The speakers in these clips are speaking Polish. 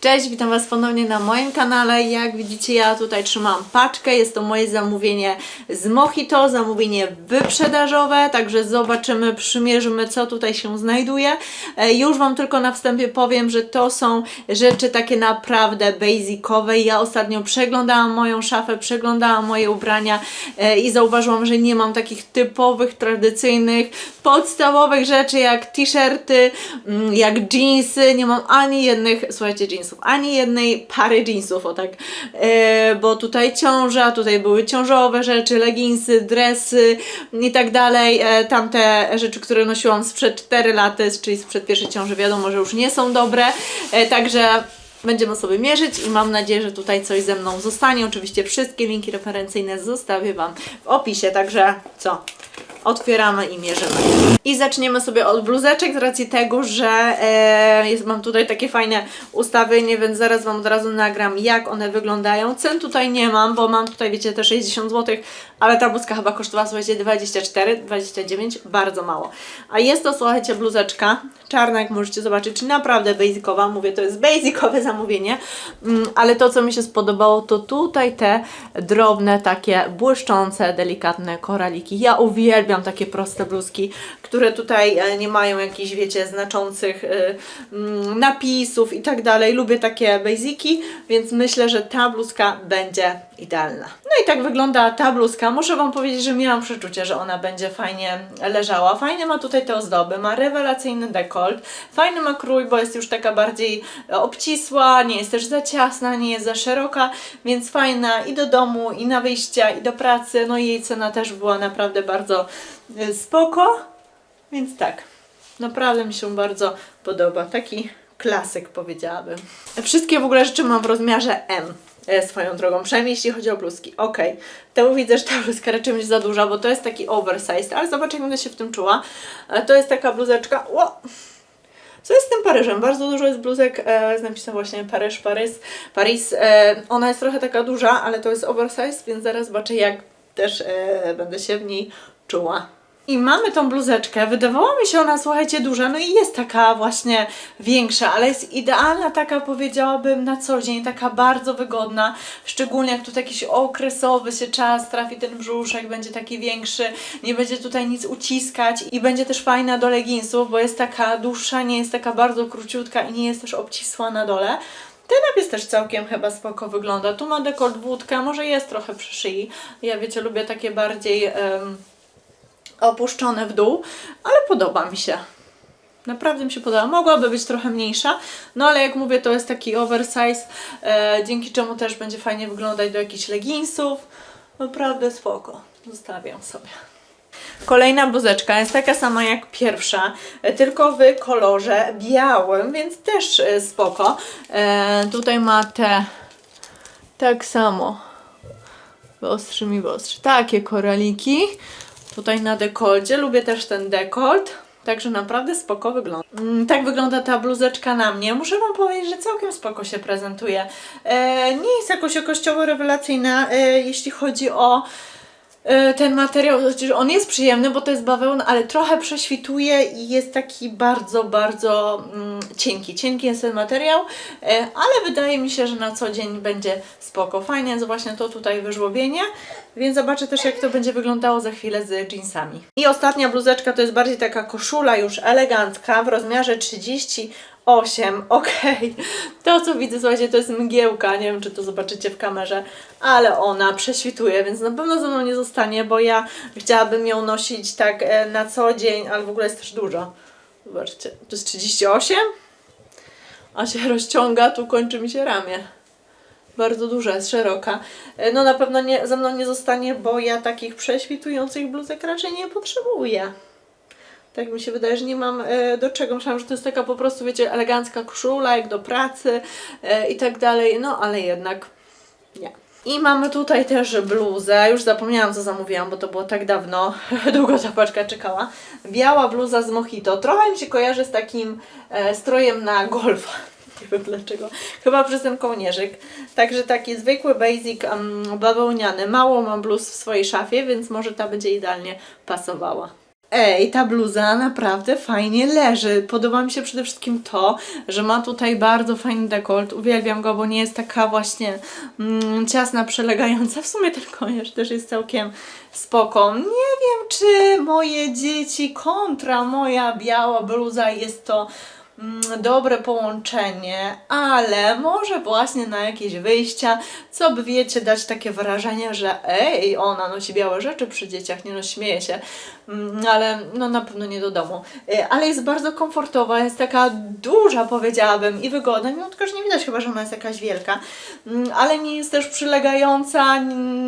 Cześć, witam Was ponownie na moim kanale. Jak widzicie, ja tutaj trzymam paczkę. Jest to moje zamówienie z Mojito, zamówienie wyprzedażowe, także zobaczymy, przymierzymy, co tutaj się znajduje. E, Już Wam tylko na wstępie powiem, że to są rzeczy takie naprawdę basicowe. Ja ostatnio przeglądałam moją szafę, przeglądałam moje ubrania e, i zauważyłam, że nie mam takich typowych, tradycyjnych, podstawowych rzeczy jak t-shirty, mm, jak jeansy. Nie mam ani jednych, słuchajcie, ani jednej pary jeansów, o tak, e, bo tutaj ciąża, tutaj były ciążowe rzeczy, leginsy, dresy i tak dalej. E, tamte rzeczy, które nosiłam sprzed 4 lat, czyli sprzed pierwszej ciąży, wiadomo, że już nie są dobre, e, także Będziemy sobie mierzyć i mam nadzieję, że tutaj coś ze mną zostanie. Oczywiście wszystkie linki referencyjne zostawię Wam w opisie, także co? Otwieramy i mierzymy. I zaczniemy sobie od bluzeczek z racji tego, że e, jest, mam tutaj takie fajne ustawienie, więc zaraz Wam od razu nagram jak one wyglądają. Cen tutaj nie mam, bo mam tutaj wiecie te 60 zł, ale ta bluzka chyba kosztowała słuchajcie 24, 29, bardzo mało. A jest to słuchajcie bluzeczka czarna, jak możecie zobaczyć, naprawdę basicowa, mówię to jest basicowe zamówienie, mm, ale to co mi się spodobało to tutaj te drobne takie błyszczące, delikatne koraliki. Ja uwielbiam takie proste bluzki, które tutaj e, nie mają jakichś wiecie znaczących e, mm, napisów i tak dalej. Lubię takie basiki, więc myślę, że ta bluzka będzie idealna. No i tak wygląda ta bluzka. Muszę Wam powiedzieć, że miałam przeczucie, że ona będzie fajnie leżała. Fajnie ma tutaj te ozdoby, ma rewelacyjny dekolt, fajny ma krój, bo jest już taka bardziej e, obcisła, nie jest też za ciasna, nie jest za szeroka, więc fajna i do domu, i na wyjścia, i do pracy. No i jej cena też była naprawdę bardzo spoko, więc tak. Naprawdę mi się bardzo podoba. Taki klasyk powiedziałabym. Wszystkie w ogóle rzeczy mam w rozmiarze M e, swoją drogą, przynajmniej jeśli chodzi o bluzki. Ok, to widzę, że ta bluzka raczej będzie za duża, bo to jest taki oversized, ale zobacz jak będę się w tym czuła. E, To jest taka bluzeczka, ło, co jest z tym Paryżem? Bardzo dużo jest bluzek e, z napisem właśnie Paryż, Paris, Paris. E, ona jest trochę taka duża, ale to jest oversize, więc zaraz zobaczę jak też e, będę się w niej czuła. I mamy tą bluzeczkę. Wydawała mi się ona, słuchajcie, duża, no i jest taka właśnie większa, ale jest idealna taka, powiedziałabym, na co dzień, taka bardzo wygodna, szczególnie jak tu jakiś okresowy się czas, trafi ten brzuszek, będzie taki większy, nie będzie tutaj nic uciskać i będzie też fajna do leginsów, bo jest taka dłuższa, nie jest taka bardzo króciutka i nie jest też obcisła na dole. Ten napis też całkiem chyba spoko wygląda. Tu ma dekolt wódka, może jest trochę przy szyi. Ja wiecie, lubię takie bardziej... opuszczone w dół, ale podoba mi się. Naprawdę mi się podoba. Mogłaby być trochę mniejsza, no ale jak mówię, to jest taki oversize, e, dzięki czemu też będzie fajnie wyglądać do jakichś leginsów. Naprawdę spoko. Zostawiam sobie. Kolejna bluzeczka jest taka sama jak pierwsza, e, tylko w kolorze białym, więc też e, spoko. E, tutaj ma te tak samo wyostrzy mi wyostrzy. Takie koraliki. Tutaj na dekolcie. Lubię też ten dekolt. Także naprawdę spoko wygląda. Mm, tak wygląda ta bluzeczka na mnie. Muszę Wam powiedzieć, że całkiem spoko się prezentuje. E, nie jest jakoś jakościowo rewelacyjna, e, jeśli chodzi o ten materiał. Znaczy, on jest przyjemny, bo to jest bawełna, ale trochę prześwituje i jest taki bardzo, bardzo mm, cienki. Cienki jest ten materiał, e, ale wydaje mi się, że na co dzień będzie spoko. Fajne jest właśnie to tutaj wyżłobienie, więc zobaczę też jak to będzie wyglądało za chwilę z jeansami. I ostatnia bluzeczka to jest bardziej taka koszula już elegancka w rozmiarze 38. Okej, to co widzę, słuchajcie, to jest mgiełka, nie wiem czy to zobaczycie w kamerze, ale ona prześwituje, więc na pewno ze mną nie zostanie, bo ja chciałabym ją nosić tak e, na co dzień, ale w ogóle jest też dużo. Zobaczcie, to jest 38? A się rozciąga, tu kończy mi się ramię bardzo duża, jest szeroka. E, No na pewno nie, ze mną nie zostanie, bo ja takich prześwitujących bluzek raczej nie potrzebuję. Tak mi się wydaje, że nie mam e, do czego. Myślałam, że to jest taka po prostu, wiecie, elegancka koszula, jak do pracy e, i tak dalej. No ale jednak nie. I mamy tutaj też bluzę. Już zapomniałam, co zamówiłam, bo to było tak dawno. Długo ta paczka czekała. Biała bluza z mojito. Trochę mi się kojarzy z takim e, strojem na golfa. Nie wiem dlaczego. Chyba przez ten kołnierzyk. Także taki zwykły basic um, bawełniany. Mało mam bluz w swojej szafie, więc może ta będzie idealnie pasowała. Ej, ta bluza naprawdę fajnie leży. Podoba mi się przede wszystkim to, że ma tutaj bardzo fajny dekolt. Uwielbiam go, bo nie jest taka właśnie mm, ciasna, przelegająca. W sumie ten kojarz też jest całkiem spoko. Nie wiem, czy moje dzieci kontra moja biała bluza jest to dobre połączenie, ale może właśnie na jakieś wyjścia, co by wiecie, dać takie wrażenie, że ej, ona nosi białe rzeczy przy dzieciach, nie no, śmieje się, Mm, ale no na pewno nie do domu. Y, Ale jest bardzo komfortowa, jest taka duża powiedziałabym i wygodna, mimo tylko, że nie widać chyba, że ona jest jakaś wielka, Mm, ale nie jest też przylegająca,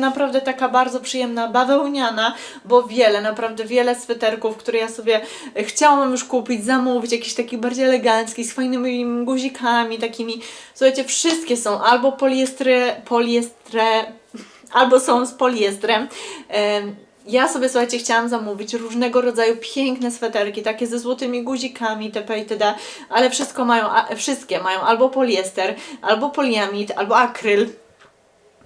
naprawdę taka bardzo przyjemna, bawełniana, bo wiele, naprawdę wiele sweterków, które ja sobie chciałam już kupić, zamówić, jakiś taki bardziej elegancki, z fajnymi guzikami, takimi, słuchajcie, wszystkie są albo poliestry, poliestre, albo są z poliestrem. Em, Ja sobie, słuchajcie, chciałam zamówić różnego rodzaju piękne sweterki, takie ze złotymi guzikami, itp. itd., ale wszystko mają, wszystkie mają albo poliester, albo poliamid, albo akryl.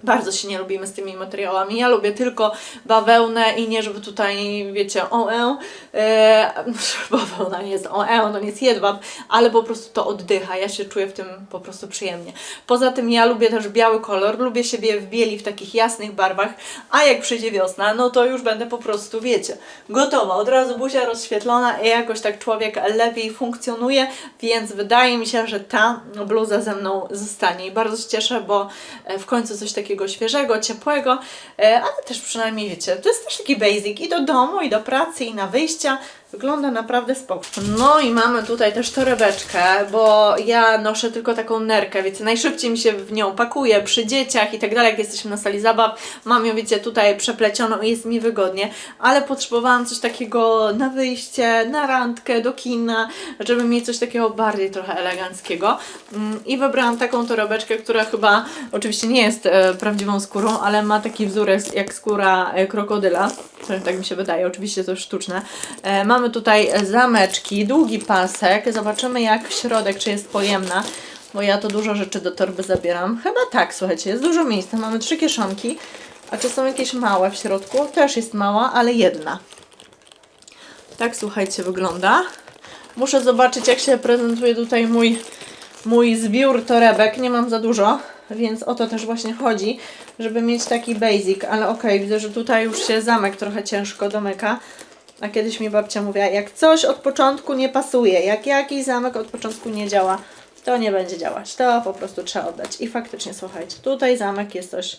Bardzo się nie lubimy z tymi materiałami. Ja lubię tylko bawełnę i nie, żeby tutaj, wiecie, oę, e, bawełna nie jest oę, to nie jest jedwab, ale po prostu to oddycha. Ja się czuję w tym po prostu przyjemnie. Poza tym ja lubię też biały kolor, lubię siebie w bieli w takich jasnych barwach, a jak przyjdzie wiosna, no to już będę po prostu, wiecie, gotowa. Od razu buzia rozświetlona i jakoś tak człowiek lepiej funkcjonuje, więc wydaje mi się, że ta bluza ze mną zostanie i bardzo się cieszę, bo e, w końcu coś takiego świeżego, ciepłego, e, ale też przynajmniej wiecie, to jest też taki basic i do domu, i do pracy, i na wyjścia. Wygląda naprawdę spoko. No i mamy tutaj też torebeczkę, bo ja noszę tylko taką nerkę, wiecie, najszybciej mi się w nią pakuje przy dzieciach i tak dalej, jak jesteśmy na sali zabaw. Mam ją, wiecie, tutaj przeplecioną i jest mi wygodnie, ale potrzebowałam coś takiego na wyjście, na randkę, do kina, żeby mieć coś takiego bardziej trochę eleganckiego. Mm, I wybrałam taką torebeczkę, która chyba oczywiście nie jest e, prawdziwą skórą, ale ma taki wzór jak skóra e, krokodyla. Tak mi się wydaje, oczywiście to sztuczne. E, mamy tutaj zameczki, długi pasek. Zobaczymy jak środek, czy jest pojemna. Bo ja to dużo rzeczy do torby zabieram. Chyba tak, słuchajcie, jest dużo miejsca. Mamy trzy kieszonki. A czy są jakieś małe w środku? Też jest mała, ale jedna. Tak, słuchajcie, wygląda. Muszę zobaczyć, jak się prezentuje tutaj mój, mój zbiór torebek. Nie mam za dużo, więc o to też właśnie chodzi, żeby mieć taki basic. Ale okej, widzę, że tutaj już się zamek trochę ciężko domyka. A kiedyś mi babcia mówiła, jak coś od początku nie pasuje, jak jakiś zamek od początku nie działa, to nie będzie działać. To po prostu trzeba oddać. I faktycznie, słuchajcie, tutaj zamek jest coś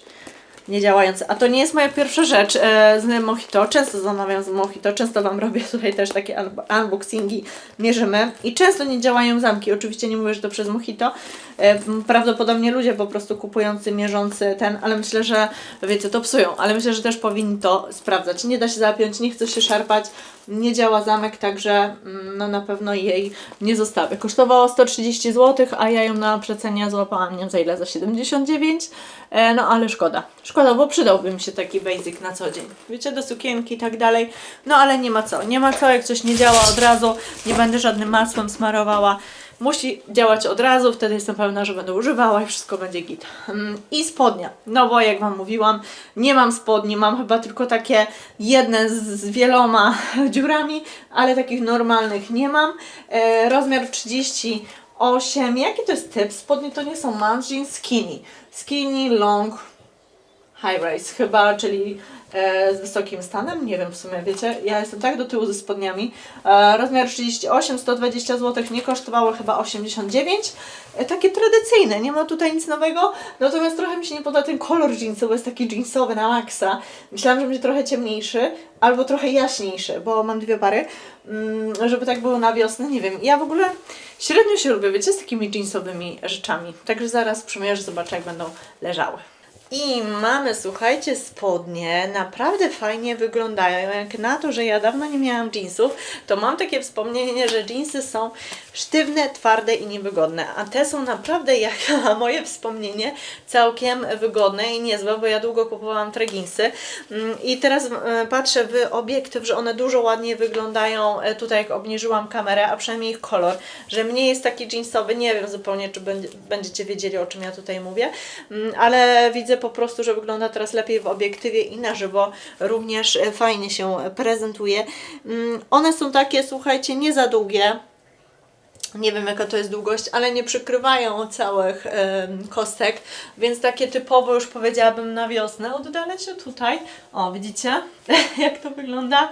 niedziałający. A to nie jest moja pierwsza rzecz e, z Mojito. Często zamawiam z Mojito, często Wam robię tutaj też takie un- unboxingi, mierzymy i często nie działają zamki. Oczywiście nie mówię, że to przez Mojito. E, prawdopodobnie ludzie po prostu kupujący, mierzący ten, ale myślę, że wiecie, to psują, ale myślę, że też powinni to sprawdzać. Nie da się zapiąć, nie chce się szarpać, nie działa zamek, także mm, no na pewno jej nie zostawię. Kosztowała 130 zł, a ja ją na przecenie złapałam nie wiem za ile, za 79, e, no ale szkoda. Szkoda, bo przydałby mi się taki basic na co dzień. Wiecie, do sukienki i tak dalej, no ale nie ma co, nie ma co, jak coś nie działa od razu, nie będę żadnym masłem smarowała. Musi działać od razu, wtedy jestem pewna, że będę używała i wszystko będzie git. Mm, I spodnia. No bo jak Wam mówiłam, nie mam spodni, mam chyba tylko takie jedne z, wieloma dziurami, ale takich normalnych nie mam. E, rozmiar 38. Jaki to jest typ? Spodnie to nie są jeans skinny. Skinny, long, high rise chyba, czyli e, z wysokim stanem, nie wiem w sumie, wiecie, ja jestem tak do tyłu ze spodniami. E, rozmiar 38, 120 zł, nie kosztowało chyba 89. E, takie tradycyjne, nie ma tutaj nic nowego, natomiast trochę mi się nie podoba ten kolor jeansu, bo jest taki jeansowy na maksa. Myślałam, że będzie trochę ciemniejszy, albo trochę jaśniejszy, bo mam dwie pary, mm, żeby tak było na wiosnę, nie wiem. Ja w ogóle średnio się lubię, wiecie, z takimi jeansowymi rzeczami. Także zaraz przymierzę, zobaczę jak będą leżały. I mamy, słuchajcie, spodnie, naprawdę fajnie wyglądają. Jak na to, że ja dawno nie miałam jeansów, to mam takie wspomnienie, że jeansy są sztywne, twarde i niewygodne. A te są naprawdę, jak na moje wspomnienie, całkiem wygodne i niezłe, bo ja długo kupowałam treginsy. Mm, I teraz e, patrzę w obiektyw, że one dużo ładniej wyglądają e, tutaj, jak obniżyłam kamerę, a przynajmniej ich kolor, że mniej jest taki jeansowy. Nie wiem zupełnie, czy będzie- będziecie wiedzieli, o czym ja tutaj mówię, Mm, ale widzę po prostu, że wygląda teraz lepiej w obiektywie i na żywo również e, fajnie się prezentuje. Mm, One są takie, słuchajcie, nie za długie. Nie wiem jaka to jest długość, ale nie przykrywają całych em, kostek, więc takie typowo już powiedziałabym na wiosnę. Oddalę się tutaj. O, widzicie jak to wygląda?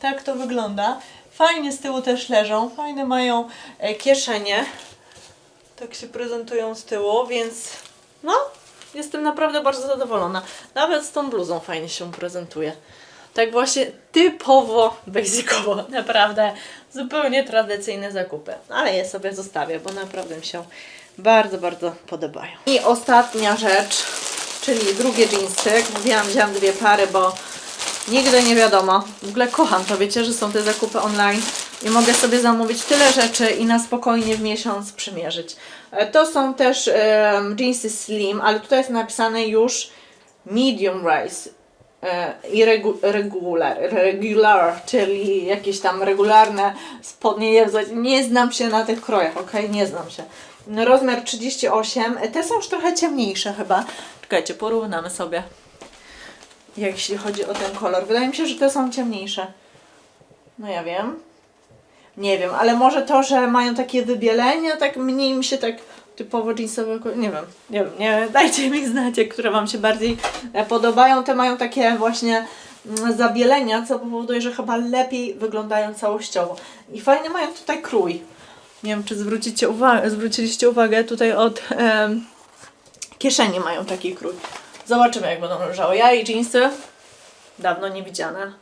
Tak to wygląda. Fajnie z tyłu też leżą, fajne mają e, kieszenie. Tak się prezentują z tyłu, więc no, jestem naprawdę bardzo zadowolona. Nawet z tą bluzą fajnie się prezentuje. Tak właśnie typowo basicowo, naprawdę zupełnie tradycyjne zakupy. Ale je sobie zostawię, bo naprawdę mi się bardzo, bardzo podobają. I ostatnia rzecz, czyli drugie jeansy. Jak mówiłam, wzięłam dwie pary, bo nigdy nie wiadomo. W ogóle kocham to, wiecie, że są te zakupy online i mogę sobie zamówić tyle rzeczy i na spokojnie w miesiąc przymierzyć. E, To są też em, jeansy slim, ale tutaj jest napisane już medium rise e, i regu, regular, regular, czyli jakieś tam regularne spodnie. Nie znam się na tych krojach, ok? Nie znam się. Rozmiar 38. E, Te są już trochę ciemniejsze chyba. Czekajcie, porównamy sobie. Jeśli chodzi o ten kolor. Wydaje mi się, że te są ciemniejsze. No ja wiem. Nie wiem, ale może to, że mają takie wybielenia, tak mniej mi się tak typowo jeansowe, nie wiem, nie wiem, nie dajcie mi znać, które Wam się bardziej e, podobają. Te mają takie właśnie mm, zabielenia, co powoduje, że chyba lepiej wyglądają całościowo. I fajnie mają tutaj krój. Nie wiem, czy zwrócicie uwagę, zwróciliście uwagę tutaj od em, kieszeni mają taki krój. Zobaczymy, jak będą leżały. Ja i jeansy dawno nie widziane.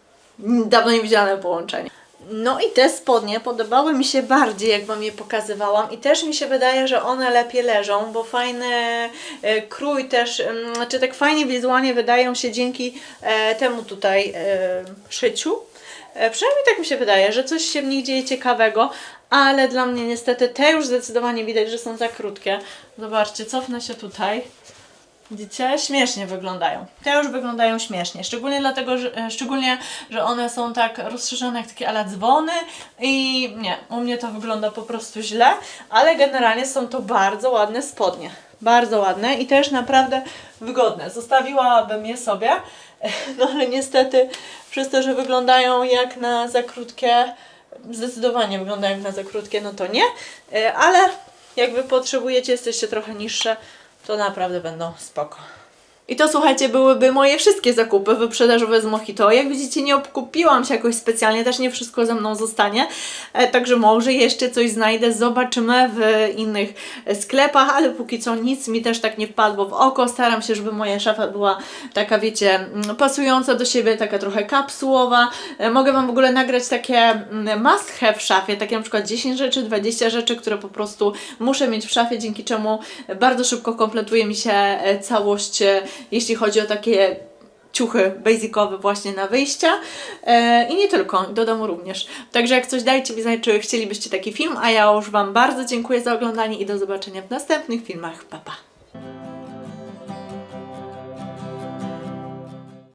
Dawno nie widziane połączenie. No i te spodnie podobały mi się bardziej, jak Wam je pokazywałam i też mi się wydaje, że one lepiej leżą, bo fajny e, krój też, mm, znaczy tak fajnie wizualnie wydają się dzięki e, temu tutaj e, szyciu. Przynajmniej tak mi się wydaje, że coś się w nich dzieje ciekawego, ale dla mnie niestety te już zdecydowanie widać, że są za krótkie. Zobaczcie, cofnę się tutaj. Widzicie? Śmiesznie wyglądają. Te już wyglądają śmiesznie. Szczególnie dlatego, że, e, szczególnie, że one są tak rozszerzone jak takie ala dzwony i nie, u mnie to wygląda po prostu źle, ale generalnie są to bardzo ładne spodnie. Bardzo ładne i też naprawdę wygodne. Zostawiłabym je sobie, no ale niestety przez to, że wyglądają jak na za krótkie, zdecydowanie wyglądają jak na za krótkie, no to nie, E, ale jak Wy potrzebujecie, jesteście trochę niższe, to naprawdę będą spoko. I to słuchajcie, byłyby moje wszystkie zakupy wyprzedażowe z Mojito. Jak widzicie, nie obkupiłam się jakoś specjalnie, też nie wszystko ze mną zostanie. E, także może jeszcze coś znajdę, zobaczymy w innych sklepach, ale póki co nic mi też tak nie wpadło w oko. Staram się, żeby moja szafa była taka, wiecie, mm, pasująca do siebie, taka trochę kapsułowa. E, mogę Wam w ogóle nagrać takie mm, must have w szafie, takie na przykład 10 rzeczy, 20 rzeczy, które po prostu muszę mieć w szafie, dzięki czemu bardzo szybko kompletuje mi się e, całość, jeśli chodzi o takie ciuchy basicowe właśnie na wyjścia e, i nie tylko, do domu również. Także jak coś dajcie mi znać, czy chcielibyście taki film, a ja już Wam bardzo dziękuję za oglądanie i do zobaczenia w następnych filmach. Pa, pa!